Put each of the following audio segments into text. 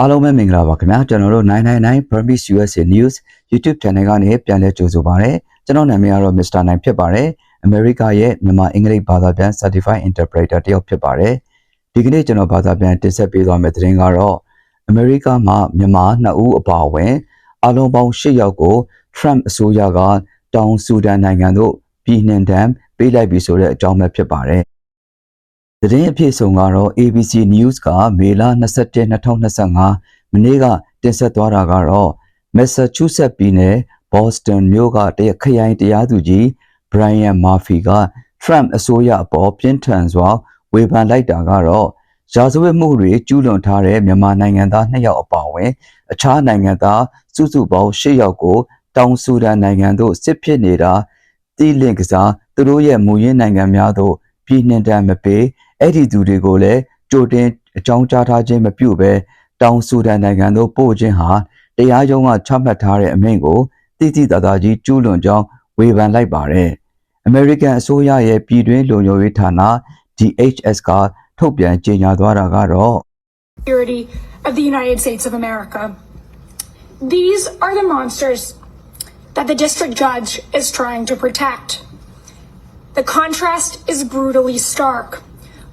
အားလုံးပဲမင်္ဂလာပါခင်ဗျာကျွန်တော်တို့999 Burmese USA News YouTube Channel ကနေပြန်လည်ကြိုဆိုပါရစေကျွန်တော်နာမည်ကတော့ Mr. 9ဖြစ်ပါတယ်အမေရိကရဲ့မြန်မာအင်္ဂလိပ်ဘာသာပြန် Certified Interpreter တယောက်ဖြစ်ပါတယ်ဒီကနေ့ကျွန်တော်ဘာသာပြန်တင်ဆက်ပေးသွားမယ့်သတင်းကတော့အမေရိကမှာမြန်မာနှစ်ဦးအပါအဝင်အားလုံးပေါင်း၈ယောက်ကို Trump အစိုးရကတောင်ဆူဒန်နိုင်ငံသို့ပြည်နှင်ဒဏ်ပေးလိုက်ပြီဆိုတဲ့အကြောင်းပဲဖြစ်ပါတယ် သတင်းအဖြစ်ဆုံးကတော့ ABC News ကမေလ21 2025မနေ့ကတင်ဆက်သွားတာကတော့ Massachusetts ပြည်နယ် Boston မြို့ကတရခရိုင်တရားသူကြီး Brian Murphy က Trump အစိုးရအပေါ်ပြင်းထန်စွာဝေဖန်လိုက်တာကတော့ရာဇဝတ်မှုတွေကျူးလွန်ထားတဲ့မြန်မာနိုင်ငံသား2ယောက်အပါအဝင် အခြားနိုင်ငံသားစုစုပေါင်း8ယောက်ကို တောင်ဆူဒန်နိုင်ငံသို့စစ်ဖြစ်နေတာတိလင့်ကစားသူတို့ရဲ့မူရင်းနိုင်ငံများသို့ပြည်နှင်တမ်းမပေး အဲ့ဒီသူတွေကိုလည်းကြိုတင်အကြောင်းကြားထားခြင်းမပြုဘဲတောင်ဆူဒန်နိုင်ငံသို့ပို့ခြင်းဟာတရားရုံးကချမှတ်ထားတဲ့အမိန့်ကိုတိတိတသားကြီးကျူးလွန်ကြောင်းဝေဖန်လိုက်ပါတယ်။ American အစိုးရရဲ့ပြည်တွင်းလုံခြုံရေးဌာန DHS ကထုတ်ပြန်ကြေညာသွားတာကတော့ security of the United States of America. These are the monsters that the district judge is trying to protect. The contrast is brutally stark.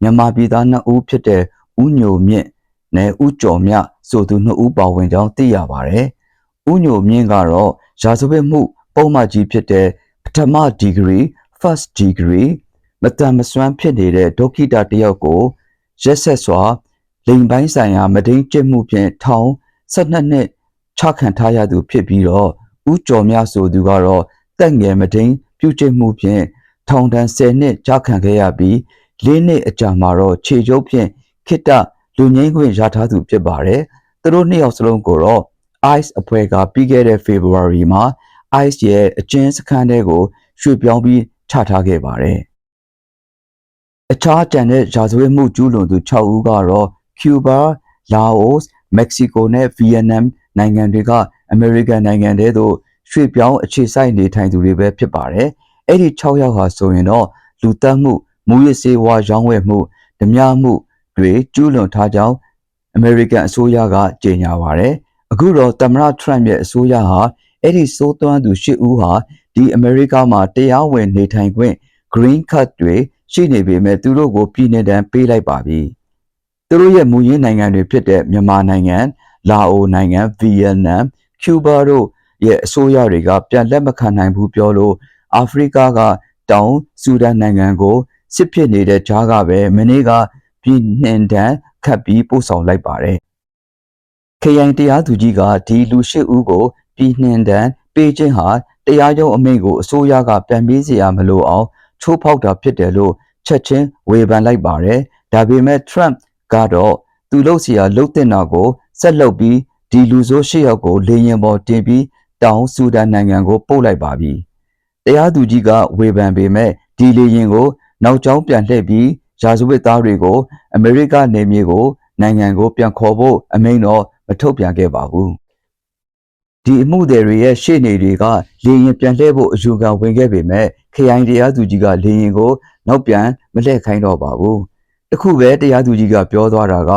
မြန်မာပြည်သားနှစ်ဦးဖြစ်တဲ့ဦးညိုမြင့်နဲ့ဦးကျော်မြဆိုသူနှစ်ဦးပါဝင်ကြောင်းသိရပါတယ်။ဦးညိုမြင့်ကတော့ရာဇဝတ်မှုပုံမှန်ကြီးဖြစ်တဲ့ပထမဒီဂရီ first degree မတန်မစွမ်းဖြစ်နေတဲ့ဒုက္ခိတတစ်ယောက်ကိုရက်ဆက်စွာလိမ်ပိုင်းဆိုင်ရာမဒိန်ကျင့်မှုဖြင့်ထောင်12နှစ်ချခံထားရသူဖြစ်ပြီးတော့ဦးကျော်မြဆိုသူကတော့တက်ငယ်မဒိန်ပြုကျင့်မှုဖြင့်ထောင်ဒဏ်10နှစ်ချခံခဲ့ရပြီး ၄နှစ်အကြာမှာတော့ခြေကျုပ်ဖြင့်ခိတ္တလူငင်းခွင့်ရထားသူဖြစ်ပါတယ်။သူတို့နှစ်ယောက်စလုံးကိုတော့ ICE အဖွဲ့ကပြီးခဲ့တဲ့ February မှာ ICE ရဲ့အကျဉ်းစခန်းတွေကိုရွှေ့ပြောင်းပြီးချထားခဲ့ပါတယ်။အခြားကျန်တဲ့ရာဇဝတ်မှုကျူးလွန်သူ6ဦးကတော့ Cuba, Laos, Mexico နဲ့ Vietnam နိုင်ငံတွေကအမေရိကန်နိုင်ငံတဲသို့ရွှေ့ပြောင်းအခြေစိုက်နေထိုင်သူတွေပဲဖြစ်ပါတယ်။အဲ့ဒီ6ယောက်ဟာဆိုရင်တော့လူတက်မှု မူရစ်စေဝါရောင်းဝယ်မှုဓမြမှုတွေကျူးလွန်ထားကြောင်းအမေရိကန်အစိုးရကကြေညာပါတယ်။အခုတော့သမ္မတ Trump ရဲ့အစိုးရဟာအဲ့ဒီစိုးသွမ်းသူ၈ဦးဟာဒီအမေရိကမှာတရားဝင်နေထိုင်ခွင့် green card တွေရှိနေပေမဲ့သူတို့ကိုပြည်내တံပေးလိုက်ပါပြီ။သူတို့ရဲ့မူရင်းနိုင်ငံတွေဖြစ်တဲ့မြန်မာနိုင်ငံ၊လာအိုနိုင်ငံ၊ဗီယက်နမ်၊ကျူးဘာတို့ရဲ့အစိုးရတွေကပြန်လက်မခံနိုင်ဘူးပြောလို့အာဖရိကကတောင်ဆူဒန်နိုင်ငံကို စစ်ဖြစ်နေတဲ့ကြားကပဲမနေ့ကပြည်နှင်တန်းခတ်ပြီးပို့ဆောင်လိုက်ပါတယ်။ခရိုင်တရားသူကြီးကဒီလူရှစ်ဦးကိုပြည်နှင်တန်းပေးခြင်းဟာတရားရုံးအမိန့်ကိုအစိုးရကပြန်ပေးစရာမလိုအောင်ချိုးဖောက်တာဖြစ်တယ်လို့ချက်ချင်းဝေဖန်လိုက်ပါတယ်။ဒါပေမဲ့ Trump ကတော့သူလုတ်စရာလုတ်တင်တာကိုဆက်လုပ်ပြီးဒီလူဆိုးရှစ်ယောက်ကိုလေရင်ပေါ်တင်ပြီးတောင်ဆူဒန်နိုင်ငံကိုပို့လိုက်ပါပြီ။တရားသူကြီးကဝေဖန်ပေမဲ့ဒီလေရင်ကို နောက်ကျောင်းပြန်လှည့်ပြီးရာဇဝတ်သားတွေကိုအမေရိကနေမြေကိုနိုင်ငံကိုပြန်ခေါ်ဖို့အမိန့်တော့မထုတ်ပြန်ခဲ့ပါဘူး။ဒီအမှုတွေရဲ့ရှေ့နေတွေကလေရင်ပြန်လှည့်ဖို့အယူခံဝင်ခဲ့ပေမဲ့ခရိုင်တရားသူကြီးကလေရင်ကိုနောက်ပြန်မလှည့်ခိုင်းတော့ပါဘူး။တခုပဲတရားသူကြီးကပြောသွားတာက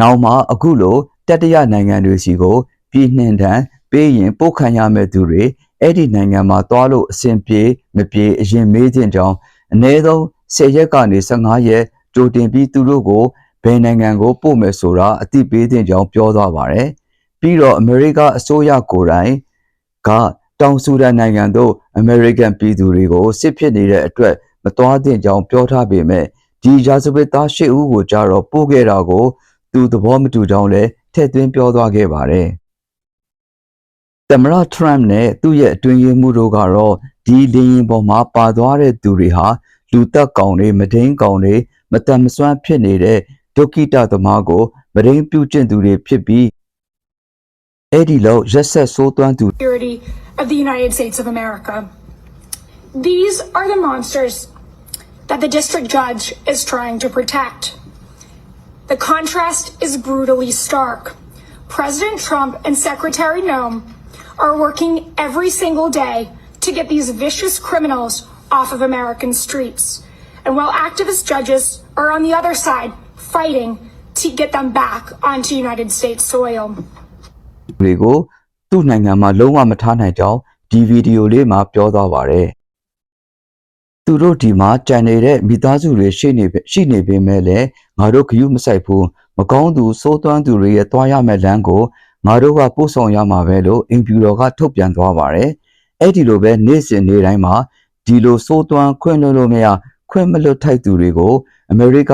နောက်မှအခုလိုတတရနိုင်ငံတွေစီကိုပြည်နှင်တန်းပေးရင်ပို့ခံရမဲ့သူတွေအဲ့ဒီနိုင်ငံမှာသွားလို့အဆင်ပြေမပြေအရင်မေးခြင်းကြောင့်အနည်းဆုံး 10ရက်ကနေ15ရက်ကြိုတင်ပြီးသူတို့ကိုဘယ်နိုင်ငံကိုပို့မယ်ဆိုတာအသိပေးခြင်းကြောင့်ပြောသွားပါတယ်။ပြီးတော့အမေရိကအစိုးရကိုယ်တိုင်ကတောင်ဆူဒန်နိုင်ငံသို့အမေရိကန်ပြည်သူတွေကိုစစ်ဖြစ်နေတဲ့အတွက်မသွားသင့်ကြောင်းပြောထားပေမဲ့ဒီရာဇဝတ်သား၈ဦးကိုကြတော့ပို့ခဲ့တာကို သူသဘောမတူကြောင်းလည်းထည့်သွင်းပြောသွားခဲ့ပါတယ်။သမ္မတထရမ့်နဲ့သူ့ရဲ့အတွင်းရေးမှူးတို့ကတော့ဒီလင်းရင်ပေါ်မှာပါသွားတဲ့သူတွေဟာ လူတက်ကောင်တွေမဒိန်ကောင်တွေမတန်မစွမ်းဖြစ်နေတဲ့ဒုက္ခိတသမားကိုမဒိန်ပြုကျင့်သူတွေဖြစ်ပြီး အဲ့ဒီလောက်ရက်ဆက်ဆိုးသွမ်းသူ security of the United States of America. These are the monsters that the district judge is trying to protect. The contrast is brutally stark. President Trump and Secretary Noem are working every single day to get these vicious criminals off of American streets. And while activist judges are on the other side fighting to get them back onto United States soil. တွေကိုသူ့နိုင်ငံမှာလုံးဝမထားနိုင်ကြောင်းဒီဗီဒီယိုလေးမှာပြောသွားပါတယ်။သူတို့ဒီမှာကြံနေတဲ့မိသားစုတွေရှိနေပဲရှိနေပေမဲ့လည်းငါတို့ဂရုမစိုက်ဘူးမကောင်းသူစိုးသွမ်းသူတွေရဲ့တွားရမယ့်လမ်းကိုငါတို့ကပို့ဆောင်ရမှာပဲလို့အင်ဖြူတော်ကထုတ်ပြန်သွားပါတယ်။အဲ့ဒီလိုပဲနေ့စဉ်နေ့တိုင်းမှာ ဒီလိုစိုးသွမ်းခွင့်လွှတ်လို့မရခွင့်မလွတ်ထိုက်သူတွေကိုအမေရိက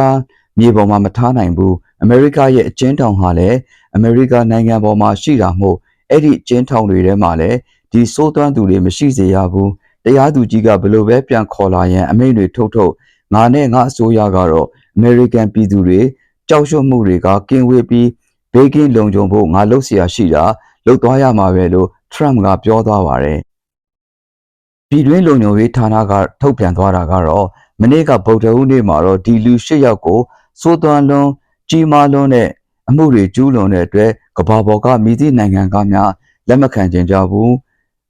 မြေပေါ်မှာမထားနိုင်ဘူး။အမေရိကရဲ့အကျဉ်းထောင်ဟာလည်းအမေရိကနိုင်ငံပေါ်မှာရှိတာမို့အဲ့ဒီအကျဉ်းထောင်တွေထဲမှာလည်းဒီစိုးသွမ်းသူတွေမရှိစေရဘူးတရားသူကြီးကဘယ်လိုပဲပြန်ခေါ်လာရင်အမိန့်တွေထုတ်ထုတ်ငါနဲ့ငါအစိုးရကတော့အမေရိကန်ပြည်သူတွေကြောက်ရွံ့မှုတွေကကင်းဝေးပြီးဘေးကင်းလုံခြုံဖို့ငါလှုပ်เสียရှိတာလှုပ်သွားရမှာပဲလို့ Trump ကပြောသွားပါတယ် ပြည်တွင်းလုံခြုံရေးဌာနကထုတ်ပြန်သွားတာကတော့မနေ့ကဗုဒ္ဓဟူးနေ့မှာတော့ဒီလူ၈ယောက်ကိုစိုးသွမ်းလွန်ကြီးမားလွန်းတဲ့အမှုတွေကျူးလွန်တဲ့အတွက်ကဘာပေါ်ကမိသည့်နိုင်ငံကများလက်မခံကြကြဘူး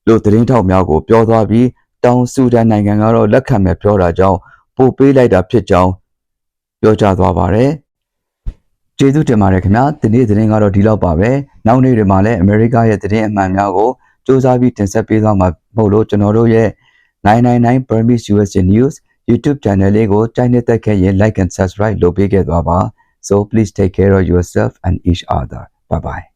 လို့သတင်းထောက်များကိုပြောသွားပြီးတောင်ဆူဒန်နိုင်ငံကတော့လက်ခံမဲ့ပြောတာကြောင့်ပို့ပေးလိုက်တာဖြစ်ကြောင်းပြောကြားသွားပါတယ်။ကျေးဇူးတင်ပါတယ်ခင်ဗျာဒီနေ့သတင်းကတော့ဒီလောက်ပါပဲ။နောက်နေ့တွေမှာလည်းအမေရိကရဲ့သတင်းအမှန်များကို စူးစမ်းပြီးတင်ဆက်ပေးသွားမှာမို့လို့ကျွန်တော်တို့ရဲ့999 Burmese USA News YouTube channel လေးကိုကြိုက်နေတဲ့ခဲ့ရင် like and subscribe လုပ်ပေးခဲ့သွားပါ so please take care of yourself and each other bye bye